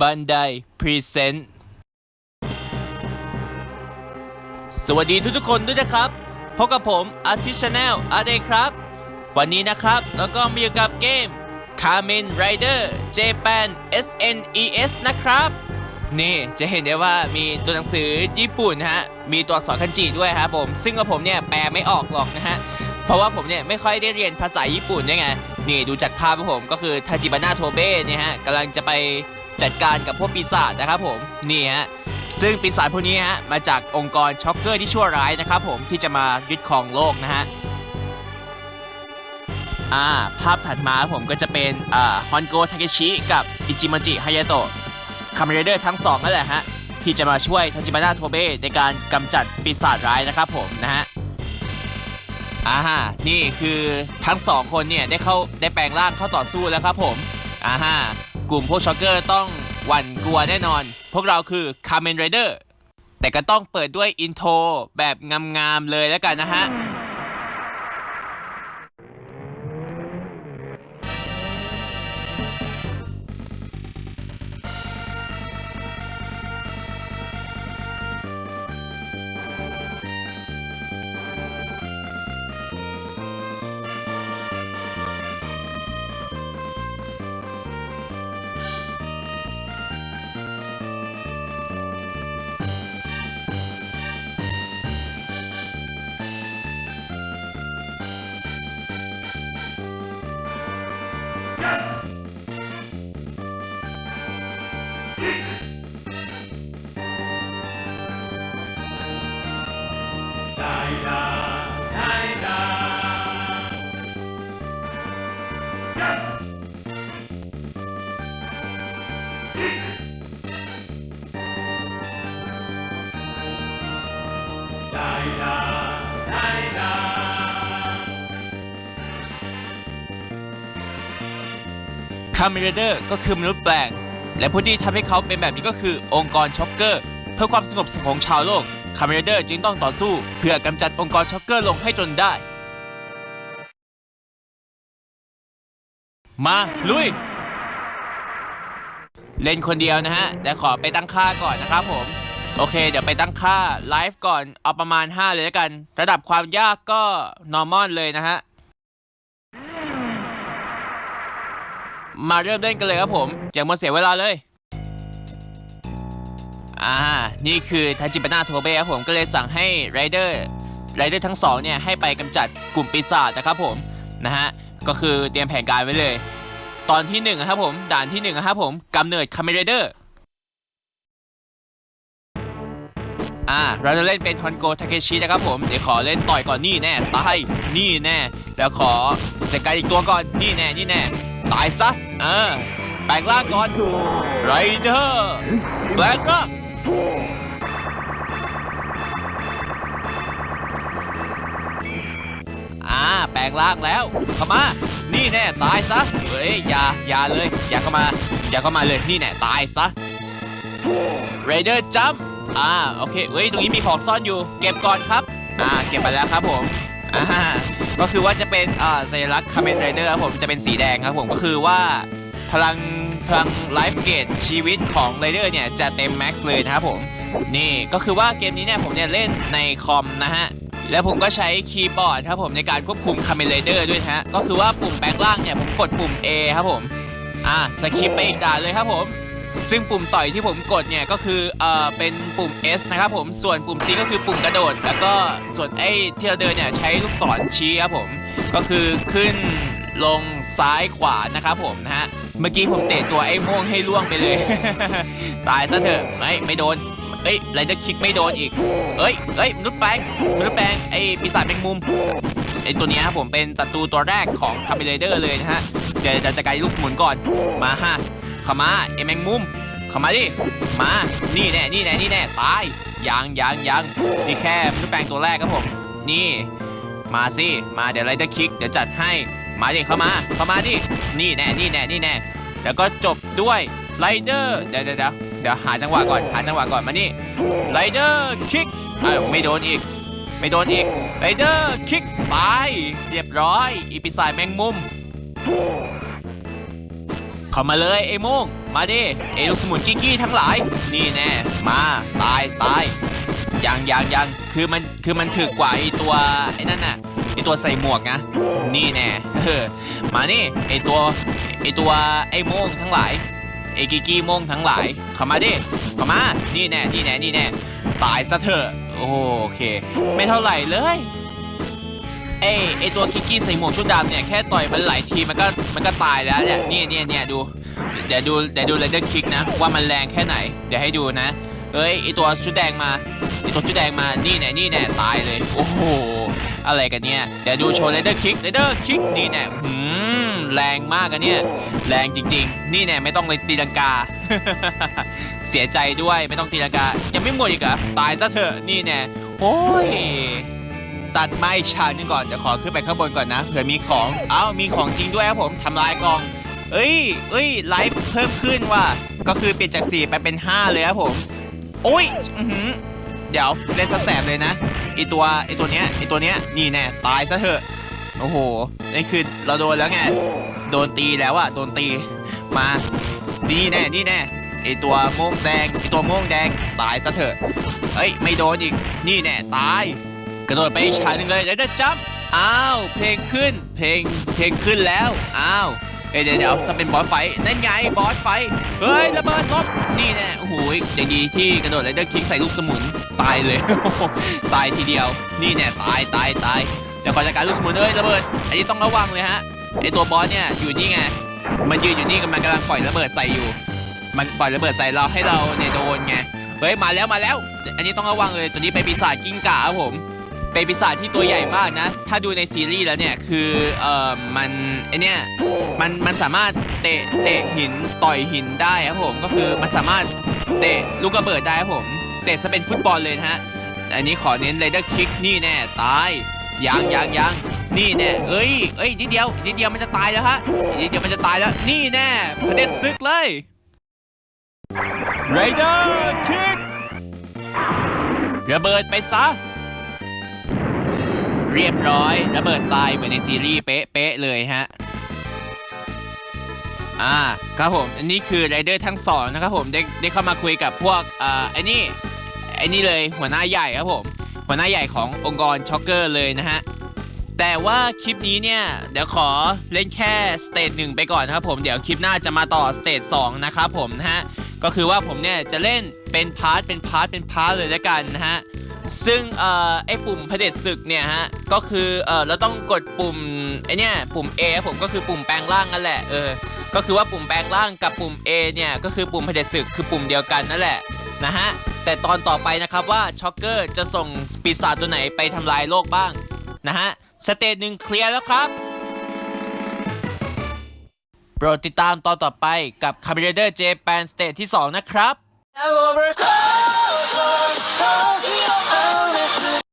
บันไดพรีเซนต์สวัสดีทุกๆคนด้วยนะครับ พบกับผมอาร์ติชแนลอาเดครับ วันนี้นะครับแล้วก็มาอยู่กับเกม Kamen Rider Japan SNES นะครับ นี่จะเห็นได้ว่ามีตัวหนังสือญี่ปุ่นนะฮะ มีตัวอักษรคันจิด้วยครับผม ซึ่งว่าผมเนี่ยแปลไม่ออกหรอกนะฮะ เพราะว่าผมเนี่ยไม่ค่อยได้เรียนภาษาญี่ปุ่นเนี่ยไง นี่ดูจากภาพของผมก็คือทาจิบานาโทเบ้เนี่ยฮะกำลังจะไปจัดการกับพวกปีศาจนะครับผมนี่ฮะซึ่งปีศาจพวกนี้ฮะมาจากองค์กรช็อกเกอร์ที่ชั่วร้ายนะครับผมที่จะมายึดครองโลกนะฮะอ่าภาพถัดมาผมก็จะเป็นอ่าฮอนโกทาเคชิกับอิจิมาจิฮายาโตะคาเมเรเดอร์ทั้งสองนั่นแหละฮะที่จะมาช่วยทัจิบานาโทเบะในการกำจัดปีศาจร้ายนะครับผมนะฮะ อ่าฮะนี่คือทั้งสองคนเนี่ยได้เข้าได้แปลงร่างเข้าต่อสู้แล้วครับผมอ่าฮะกลุ่มพวกช็อกเกอร์ต้องหวั่นกลัวแน่นอน พวกเราคือคาร์เมนไรเดอร์แต่ก็ต้องเปิดด้วยอินโทรแบบงามๆเลยแล้วกันนะฮะ คาเมนไรเดอร์ก็คือมนุษย์แปลง และผู้ที่ทำให้เขาเป็นแบบนี้ก็คือองค์กรช็อกเกอร์ เพื่อความสงบสุขของชาวโลกคาเมนไรเดอร์จึงต้องต่อสู้ เพื่อกำจัดองค์กรช็อกเกอร์ลงให้จนได้ มา ลุย เล่นคนเดียวนะฮะ แต่ขอไปตั้งค่าก่อนนะครับผม โอเค เดี๋ยวไปตั้งค่าไลฟ์ก่อน เอาประมาณ 5 เลยแล้วกัน ระดับความยากก็ normal เลยนะฮะ มาเริ่มเล่นกันเลยครับผมอย่ามัวเสียเวลาเลยอ่านี่คือทาจิปนาโทเบะครับผมก็เลยสั่งให้ไรเดอร์ไรเดอร์ทั้งสองเนี่ยให้ไปกำจัดกลุ่มปีศาจนะครับผมนะฮะก็คือเตรียมแผนการไว้เลย ตอนที่หนึ่งครับผมด่านที่หนึ่งครับผมกำเนิดคาเมเรเดอร์อ่าเราจะเล่นเป็นฮอนโกทาเคชินะครับผม เดี๋ยวขอเล่นต่อยก่อนนี่แน่ตายนี่แน่ แล้วขอจัดการอีกตัวก่อนนี่แน่นี่แน่ ตายซะเออแปลงร่างก่อนไรเดอร์แปลงร่างอ่าแปลงร่างแล้วเข้ามา นี่แน่ตายซะเฮ้ยอย่าอย่าเลยอย่าเข้ามาอย่าเข้ามาเลยนี่แน่ตายซะเรเดอร์จัมอ่าโอเคเฮ้ยตรงนี้มีของซ่อนอยู่ เก็บก่อนครับ อ่าเก็บไปแล้วครับผม อ่าก็คือว่าจะเป็นอ่าสัญลักษณ์คาเมนไรเดอร์ครับผมจะเป็นสีแดงครับผมก็คือว่าพลังพลังไลฟ์เกตชีวิตของไรเดอร์เนี่ยจะเต็มแม็กซ์เลยนะครับผมนี่ก็คือว่าเกมนี้เนี่ยผมเนี่ยเล่นในคอมนะฮะแล้วผมก็ใช้คีย์บอร์ดครับผมในการควบคุมคาเมนไรเดอร์ด้วยฮะก็คือว่าปุ่มแปลงร่างเนี่ยผมกดปุ่ม A ครับผมอ่าสคิปไปอีกด่านเลยครับผม ซึ่งปุ่มต่อยที่ผมกดเนี่ยก็คือเอ่อเป็นปุ่ม S นะครับผมส่วนปุ่ม C ก็คือปุ่มกระโดด แล้วก็ส่วนไอ้ที่เราเดินเนี่ยใช้ลูกศรชี้ครับผมก็คือขึ้นลงซ้ายขวานะครับผมนะฮะเมื่อกี้ผมเตะตัวไอ้ม่วงให้ล่วงไปเลย ตายซะเถอะไม่ไม่โดนเอ้ยไรเดอร์คิกไม่โดนอีก เอ้ยเอ้ยมนุษย์แปลงมนุษย์แปลงไอ้ปีศาจแมงมุมไอ้ตัวนี้ครับผมเป็นศัตรูตัวแรกของคาเมเลเดอร์เลยนะฮะเดี๋ยวจะจัดการลูกสมุนก่อนมาฮะ เข้ามาไอ้แมงมุม เข้ามาดิ มา นี่แน่ นี่แน่ นี่แน่ ตาย ยังยังยังนี่แค่มนุษย์แปลงตัวแรกครับผม นี่ มาสิ มาเดี๋ยวไรเดอร์คิก เดี๋ยวจัดให้ มาดิ เข้ามา เข้ามาดิ นี่แน่ นี่แน่ นี่แน่ แล้วก็จบด้วยไรเดอร์ เดี๋ยวเดี๋ยวเดี๋ยวเดี๋ยวหาจังหวะก่อน หาจังหวะก่อน มานี่ไรเดอร์คิกเอ้าไม่โดนอีก ไม่โดนอีกไรเดอร์คิกตายเรียบร้อย อีปีศาจแมงมุม เข้ามาเลยไอ้โมง มาดิเอลูกสมุนกิกกี้ทั้งหลาย นี่แน่ มาตายตายยังยังยังคือมันคือมันถึกกว่าไอตัวไอ้นั่นน่ะไอตัวใส่หมวกนะ นี่แน่มานี่ไอตัวไอตัวไอโมงทั้งหลายไอกิกกี้โมงทั้งหลายเข้ามาดิเข้ามา นี่แน่นี่แน่นี่แน่ตายซะเถอะโอเค ไม่เท่าไหร่เลย เอ้ยไอตัวคิกกี้ใส่หมวกชุดดำเนี่ยแค่ต่อยมันหลายทีมันก็มันก็ตายแล้วเนี่ยนี่เนี่ยเนี่ยดูเดี๋ยวดูเดี๋ยวดูเลเดอร์คิกนะว่ามันแรงแค่ไหน เดี๋ยวให้ดูนะเอ้ยไอตัวชุดแดงมาไอตัวชุดแดงมานี่แน่นี่แน่ตายเลย โอ้โหอะไรกันเนี่ยเดี๋ยวดูโชว์เลเดอร์คิกเลเดอร์คิกนี่แน่หืมแรงมากกันเนี่ยแรงจริง ๆ นี่แน่ไม่ต้องเลยตีลังกา เสียใจด้วยไม่ต้องตีลังกายังไม่หมดอีกเหรอตายซะเถอะนี่แน่โอ้ย ตัดไม้ฉากหนึงก่อนเดี๋ยวขอขึ้นไปข้างบนก่อนนะเผื่อมีของเอ้ามีของจริงด้วยครับผมทำลายกล่อง เอ้ยเอ้ยไลฟ์เพิ่มขึ้นว่ะก็คือเปลี่ยนจาก 4 ไปเป็น 5 เลยครับผมโอ้ยอื้อหือเดี๋ยวเล่นซะแสบเลยนะไอตัวไอตัวเนี้ยไอตัวเนี้ยนี่แน่ตายซะเถอะโอ้โหนี่คือเราโดนแล้วไงโดนตีแล้วอะโดนตีมานี่แน่นี่แน่ไอตัวโม่งแดงไอตัวโม่งแดงตายซะเถอะเอ้ยไม่โดนอีกนี่แน่ตาย กระโดดไปอีกฉากหนึ่งเลยแล้วเดจัมอ้าวเพลงขึ้น เพลงเพลงขึ้นแล้วอ้าวเอ้ยเดี๋ยวเดี๋ยวถ้าเป็นบอสไฟนั่นไงบอสไฟเฮ้ยระเบิดลบนี่แน่โอ้โหอย่างดีที่กระโดดไรเดอร์คิกใส่ลูกสมุนตายเลย ตายทีเดียว นี่แน่ตายตายตายเดี๋ยวขอจัดการลูกสมุนเอ้ยระเบิดอันนี้ต้องระวังเลยฮะไอตัวบอสเนี่ยอยู่นี่ไงมันยืนอยู่นี่กำลังกำลังปล่อยระเบิดใส่อยู่ มันปล่อยระเบิดใส่เราให้เราเนี่ยโดนไงเฮ้ยมาแล้วมาแล้ว อันนี้ต้องระวังเลยตัวนี้เป็นปีศาจกิ้งก่าครับผม เป็นปีศาจที่ตัวใหญ่มากนะ ถ้าดูในซีรีส์แล้วเนี่ย คือเอ่อมันไอเนี่ยมันมันสามารถเตะเตะหินต่อยหินได้ครับผมก็คือมันสามารถเตะลูกระเบิดได้ครับผมเตะซะเป็นฟุตบอลเลยนะฮะอันนี้ขอเน้นเ a เดอร์คิกนี่แน่ตายยังยังยังนี่แน่เอ้ยเอ้ยนิดเดียวนิดเดียวมันจะตายแล้วฮะนิดเดียวมันจะตายแล้วนี่แน่พระเด็จศึกเลยไรเดอร์คิกระเบิดไปซะ เรียบร้อยระเบิดตายเหมือนในซีรีส์เป๊ะๆเลยฮะอ่าครับผมอันนี้คือไรเดอร์ทั้งสองนะครับผมได้ได้เข้ามาคุยกับพวกอ่อไอ้นี่ไอ้นี่เลยหัวหน้าใหญ่ครับผมหัวหน้าใหญ่ขององค์กรช็อกเกอร์เลยนะฮะแต่ว่าคลิปนี้เนี่ยเดี๋ยวขอเล่นแค่สเตจหนึ่งไปก่อนนะครับผมเดี๋ยวคลิปหน้าจะมาต่อสเตจสองนะครับผมนะฮะก็คือว่าผมเนี่ยจะเล่นเป็นพาร์ทเป็นพาร์ทเป็นพาร์ทเลยแล้วกันนะฮะ ซึ่งเอ่อไอปุ่มเผด็จศึกเนี่ยฮะ ก็คือเอ่อเราต้องกดปุ่มไอเนี่ยปุ่ม A ผมก็คือปุ่มแปลงร่างนั่นแหละเออก็คือว่าปุ่มแปลงร่างกับปุ่ม A เนี่ยก็คือปุ่มเผด็จศึกคือปุ่มเดียวกันนั่นแหละนะฮะแต่ตอนต่อไปนะครับว่าช็อกเกอร์จะส่งปีศาจตัวไหนไปทำลายโลกบ้างนะฮะสเตจหนึ่งเคลียร์แล้วครับโปรดติดตามตอนต่อไปกับ c a b r i a d e r Japan Stage ที่ 2 นะครับ Hello,